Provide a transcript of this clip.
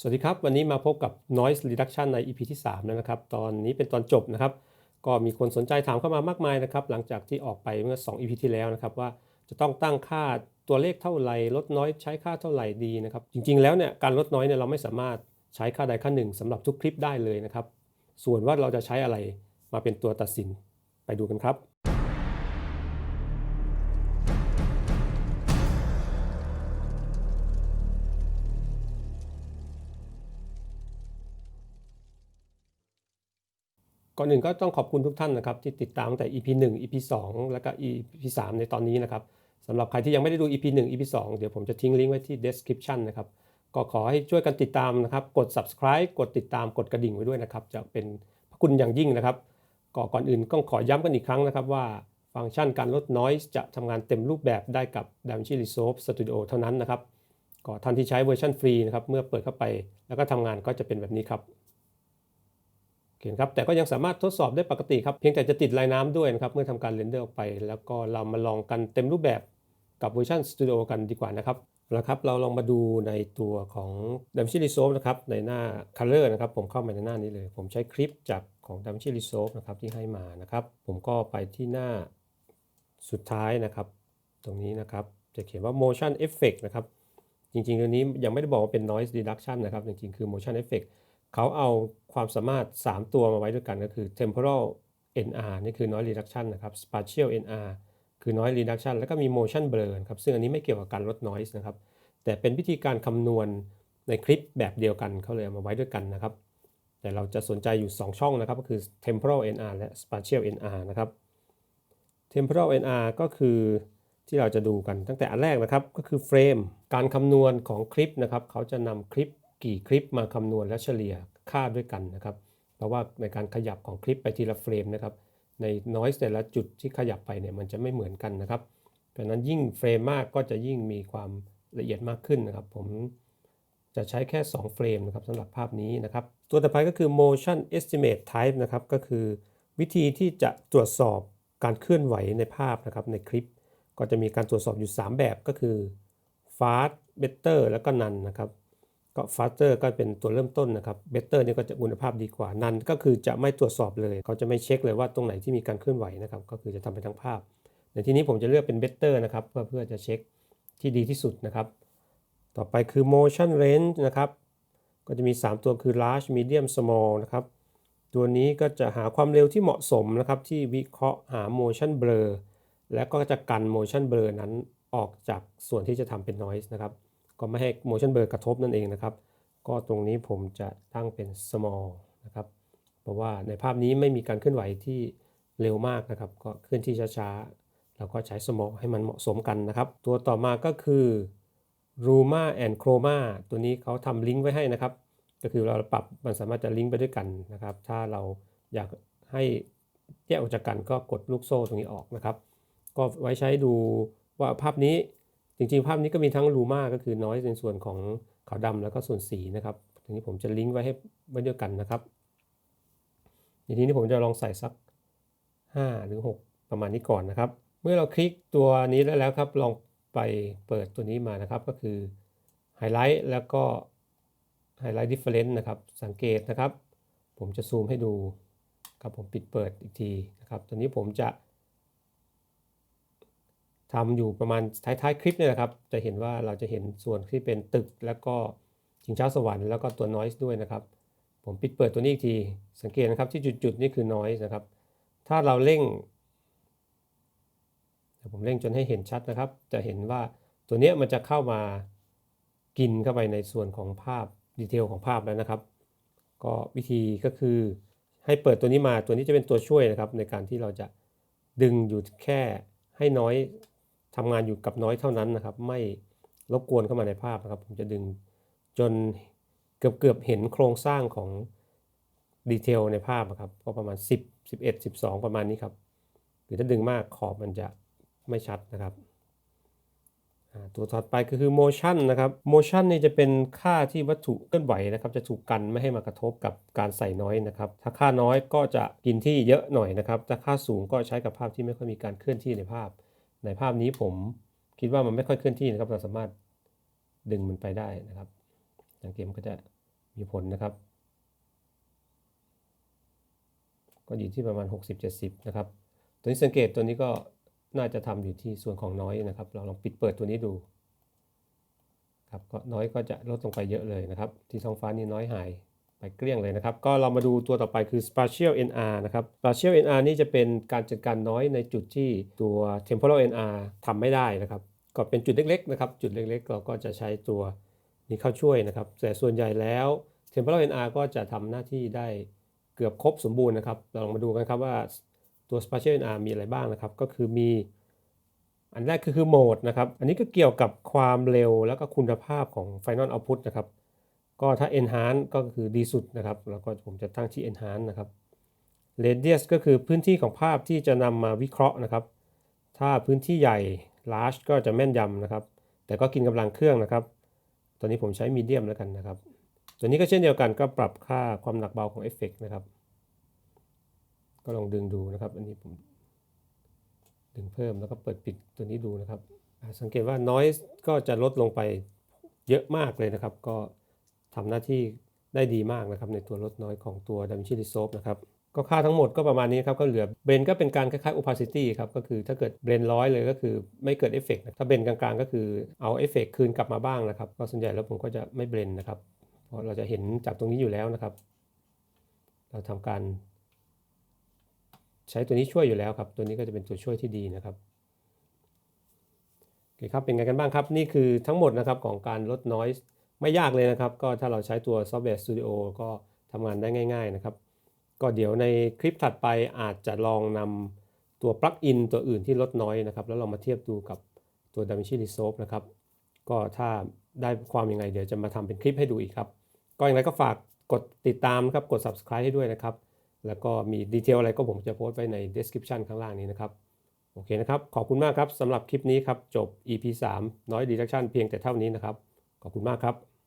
สวัสดีครับ วันนี้มาพบกับ noise reduction ใน EP ที่3แล้วนะครับ ตอนนี้เป็นตอนจบนะครับ ก็มีคนสนใจถามเข้ามามากมายนะครับ หลังจากที่ออกไปเมื่อ 2 EP ที่แล้วนะครับ ว่าจะต้องตั้งค่าตัวเลขเท่าไหร่ลดน้อยใช้ค่าเท่าไหร่ดีนะครับ จริงๆแล้วเนี่ยการลดน้อยเนี่ยเราไม่สามารถใช้ค่าใดค่าหนึ่งสำหรับทุกคลิปได้เลยนะครับ ส่วนว่าเราจะใช้อะไรมาเป็นตัวตัดสินไปดูกันครับ ก่อนหนึ่งก็ต้องขอบคุณทุกท่านนะครับที่ติดตามตั้งแต่ EP 1 EP 2 แล้วก็ EP 3 ในตอนนี้นะครับสำหรับใครที่ยังไม่ได้ดู EP 1 EP 2 เดี๋ยวผมจะทิ้งลิงก์ไว้ที่ description นะครับก็ขอให้ช่วยกันติดตามนะครับ กด subscribe กดติดตามกดกระดิ่งไว้ด้วยนะครับ จะเป็นพระคุณอย่างยิ่งนะครับก็ก่อนอื่นต้องขอย้ำกันอีกครั้งนะครับว่าฟังก์ชันการลด noise จะทำงานเต็มรูปแบบได้กับ DaVinci Resolve Studio เท่านั้นนะครับก็ท่านที่ใช้เวอร์ชันฟรีนะครับเมื่อเปิดเข้าไปแล้วก็ทำงานก็จะเป็นแบบนี้ครับ โอเคครับแต่ก็ยังสามารถทดสอบได้ปกติครับ เพียงแต่จะติดลายน้ำด้วยนะครับ เมื่อทำการเรนเดอร์ออกไป แล้วก็เรามาลองกันเต็มรูปแบบกับเวอร์ชัน Studio กันดีกว่านะครับแล้วครับเราลองมาดูในตัวของ DaVinci Resolve นะครับในหน้า Color นะครับผมเข้ามาในหน้านี้เลย ผมใช้คลิปจากของ DaVinci Resolve นะครับที่ให้มานะครับ ผมก็ไปที่หน้าสุดท้ายนะครับ ตรงนี้นะครับจะเขียนว่า motion effect นะครับจริงๆตัวนี้ยังไม่ได้บอกว่าเป็น noise reduction นะครับจริงๆคือ motion effect เขาเอาความสามารถ 3 ตัวมาไว้ด้วยกันก็คือ temporal NR นี่คือ noise reduction นะครับ spatial NR คือ noise reduction แล้วก็มี motion blur ครับซึ่งอันนี้ไม่เกี่ยวกับการลด noise นะครับ แต่เป็นวิธีการคำนวณในคลิปแบบเดียวกันเขาเลยเอามาไว้ด้วยกันนะครับ แต่เราจะสนใจอยู่ 2 ช่องนะครับ ก็คือ temporal NR และ spatial NR นะครับ temporal NR ก็คือที่เราจะดูกันตั้งแต่อันแรกนะครับก็คือเฟรมการคำนวณของคลิปนะครับเขาจะนำคลิป กี่คลิปมาคำนวณและเฉลี่ยค่าด้วยกันนะครับ เพราะว่าในการขยับของคลิปไปทีละเฟรมนะครับ ใน noise แต่ละจุดที่ขยับไปเนี่ยมันจะไม่เหมือนกันนะครับเพราะนั้นยิ่งเฟรมมากก็จะยิ่งมีความละเอียดมากขึ้นนะครับ ผมจะใช้แค่ 2 เฟรมนะครับสำหรับภาพนี้นะครับ ตัวต่อไปก็คือ motion estimate type นะครับ ก็คือวิธีที่จะตรวจสอบการเคลื่อนไหวในภาพนะครับในคลิป ก็จะมีการตรวจสอบอยู่ 3 แบบก็คือ fast better แล้วก็ none นะครับ ก็ faster ก็เป็นตัวเริ่มต้นนะครับ better นี่ก็จะคุณภาพดีกว่า none ก็คือจะไม่ตรวจสอบเลย เขาจะไม่เช็คเลยว่าตรงไหนที่มีการเคลื่อนไหวนะครับ ก็คือจะทำเป็นทั้งภาพ ในที่นี้ผมจะเลือกเป็น better นะครับ เพื่อเพื่อจะเช็คที่ดีที่สุดนะครับ ต่อไปคือ motion range นะครับ ก็จะมี 3 ตัวคือ large medium small นะครับ ตัวนี้ก็จะหาความเร็วที่เหมาะสมนะครับ ที่วิเคราะห์หา motion blur และก็จะกัน motion blur นั้นออกจากส่วนที่จะทำเป็น noise นะครับ ก็ไม่ให้ motion blur กระทบนั่นเองนะครับ ก็ตรงนี้ผมจะตั้งเป็น small นะครับ เพราะว่าในภาพนี้ไม่มีการเคลื่อนไหวที่เร็วมากนะครับ ก็เคลื่อนที่ช้าๆ แล้วก็ใช้ small ให้มันเหมาะสมกันนะครับ ตัวต่อมาก็คือ Ruma and Chroma ตัวนี้เขาทำลิงก์ไว้ให้นะครับ ก็คือเราปรับมันสามารถจะลิงก์ไปด้วยกันนะครับ ถ้าเราอยากให้แยกออกจากกันก็กดลูกโซ่ตรงนี้ออกนะครับ ก็ไว้ใช้ดูว่าภาพนี้ จริงๆ ภาพนี้ก็มีทั้งลูมาก็คือน้อยในส่วนของขาวดำแล้วก็ส่วนสีนะครับทีนี้ผมจะลิงก์ไว้ให้ไว้ด้วยกันนะครับทีนี้ผมจะลองใส่สัก 5 หรือ 6 ประมาณนี้ก่อนนะครับ เมื่อเราคลิกตัวนี้แล้วแล้วครับลองไปเปิดตัวนี้มานะครับ ก็คือไฮไลท์แล้วก็ไฮไลท์ดิฟเฟอเรนซ์นะครับ สังเกตนะครับ ผมจะซูมให้ดูครับผมปิดเปิดอีกทีนะครับตัวนี้ผมจะ ทำอยู่ประมาณท้ายๆคลิปเนี่ยนะครับ จะเห็นว่าเราจะเห็นส่วนที่เป็นตึกแล้วก็ชิงช้าสวรรค์แล้วก็ตัว noise ด้วยนะครับ ผมปิดเปิดตัวนี้อีกที สังเกตนะครับที่จุดๆนี่คือ noise นะครับ ถ้าเราเร่งผมเร่งจนให้เห็นชัดนะครับ จะเห็นว่าตัวนี้มันจะเข้ามากินเข้าไปในส่วนของภาพดีเทลของภาพแล้วนะครับ ก็วิธีก็คือให้เปิดตัวนี้มาตัวนี้จะเป็นตัวช่วยนะครับ ในการที่เราจะดึงอยู่แค่ให้น้อย ทำงานอยู่กับน้อยเท่านั้นนะครับ ไม่รบกวนเข้ามาในภาพนะครับ ผมจะดึงจนเกือบเกือบเห็นโครงสร้างของดีเทลในภาพครับก็ประมาณ 10 11 12 ประมาณนี้ครับหรือถ้าดึงมากขอบมันจะไม่ชัดนะครับตัวถัดไปก็คือ motion นะครับ motion นี่จะเป็นค่าที่วัตถุเคลื่อนไหวนะครับ จะถูกกันไม่ให้มากระทบกับการใส่น้อยนะครับ ถ้าค่าน้อยก็จะกินที่เยอะหน่อยนะครับ ถ้าค่าสูงก็ใช้กับภาพที่ไม่ค่อยมีการเคลื่อนที่ในภาพ ในภาพนี้ผมคิดว่ามันไม่ค่อยเคลื่อนที่นะครับเราสามารถดึงมันไปได้นะครับสังเกมก็จะมีผลนะครับ ก็อยู่ที่ประมาณ 60-70 นะครับ ตัวนี้สังเกตตัวนี้ก็น่าจะทำอยู่ที่ส่วนของน้อยนะครับ เราลองปิดเปิดตัวนี้ดูครับก็น้อยก็จะลดลงไปเยอะเลยนะครับ ที่ท้องฟ้านี่น้อยหาย ไปเกลี้ยงเลยนะครับ ก็เรามาดูตัวต่อไปคือ spatial NR นะครับ spatial NR นี่จะเป็นการจัดการน้อยในจุดที่ตัว temporal NR ทำไม่ได้นะครับ ก็เป็นจุดเล็กๆนะครับ จุดเล็กๆ เราก็จะใช้ตัวนี้เข้าช่วยนะครับ แต่ส่วนใหญ่แล้ว temporal NR ก็จะทำหน้าที่ได้เกือบครบสมบูรณ์นะครับ เราลองมาดูกันครับว่าตัว spatial NR มีอะไรบ้างนะครับ ก็คือมี อันแรกคือคือโหมดนะครับ อันนี้ก็เกี่ยวกับความเร็วแล้วก็คุณภาพของ Final Output นะครับ ก็ถ้า Enhance ก็คือดีสุดนะครับ แล้วก็ผมจะตั้งที่ Enhance นะครับ Radius ก็คือพื้นที่ของภาพที่จะนำมาวิเคราะห์นะครับ ถ้าพื้นที่ใหญ่ large ก็จะแม่นยำนะครับ แต่ก็กินกำลังเครื่องนะครับ ตอนนี้ผมใช้ medium แล้วกันนะครับ ตัวนี้ก็เช่นเดียวกันก็ปรับค่าความหนักเบาของเอฟเฟกนะครับ ก็ลองดึงดูนะครับ อันนี้ผมดึงเพิ่มแล้วก็เปิดปิดตัวนี้ดูนะครับ สังเกตว่า noise ก็จะลดลงไปเยอะมากเลยนะครับ ก็ ทำหน้าที่ได้ดีมากนะครับในตัวลดน้อยของตัว DaVinci Resolve นะครับก็ค่าทั้งหมดก็ประมาณนี้ครับ ก็เหลือเบนก็เป็นการคล้ายๆ opacity ครับ ก็คือถ้าเกิดเบนร้อยเลยก็คือไม่เกิดเอฟเฟกต์ถ้าเบนกลางๆ ก็คือเอาเอฟเฟกต์คืนกลับมาบ้างนะครับ ก็ส่วนใหญ่แล้วผมก็จะไม่เบนนะครับเพราะเราจะเห็นจากตรงนี้อยู่แล้วนะครับ เราทำการ ใช้ตัวนี้ช่วยอยู่แล้วครับ ตัวนี้ก็จะเป็นตัวช่วยที่ดีนะครับโอเคครับเป็นไงกันบ้างครับ นี่คือทั้งหมดนะครับของการลด noise ไม่ยากเลยนะครับ ก็ถ้าเราใช้ตัว Software Studio ก็ทำงานได้ง่าย ๆนะครับ ก็เดี๋ยวในคลิปถัดไปอาจจะลองนำตัวปลั๊กอินตัวอื่นที่ลดน้อยนะครับ แล้วเรามาเทียบดูกับตัว DaVinci Resolve นะครับ ก็ถ้าได้ความยังไง เดี๋ยวจะมาทำเป็นคลิปให้ดูอีกครับ ก็อย่างไรก็ฝากกดติดตามครับ กด subscribe ให้ด้วยนะครับ แล้วก็มีดีเทลอะไรก็ผมจะโพสต์ไว้ใน description ข้างล่างนี้นะครับ โอเคนะครับ ขอบคุณมากครับสำหรับคลิปนี้ครับ จบ EP 3 น้อย deduction เพียงแต่เท่านี้นะครับ ขอบคุณมากครับ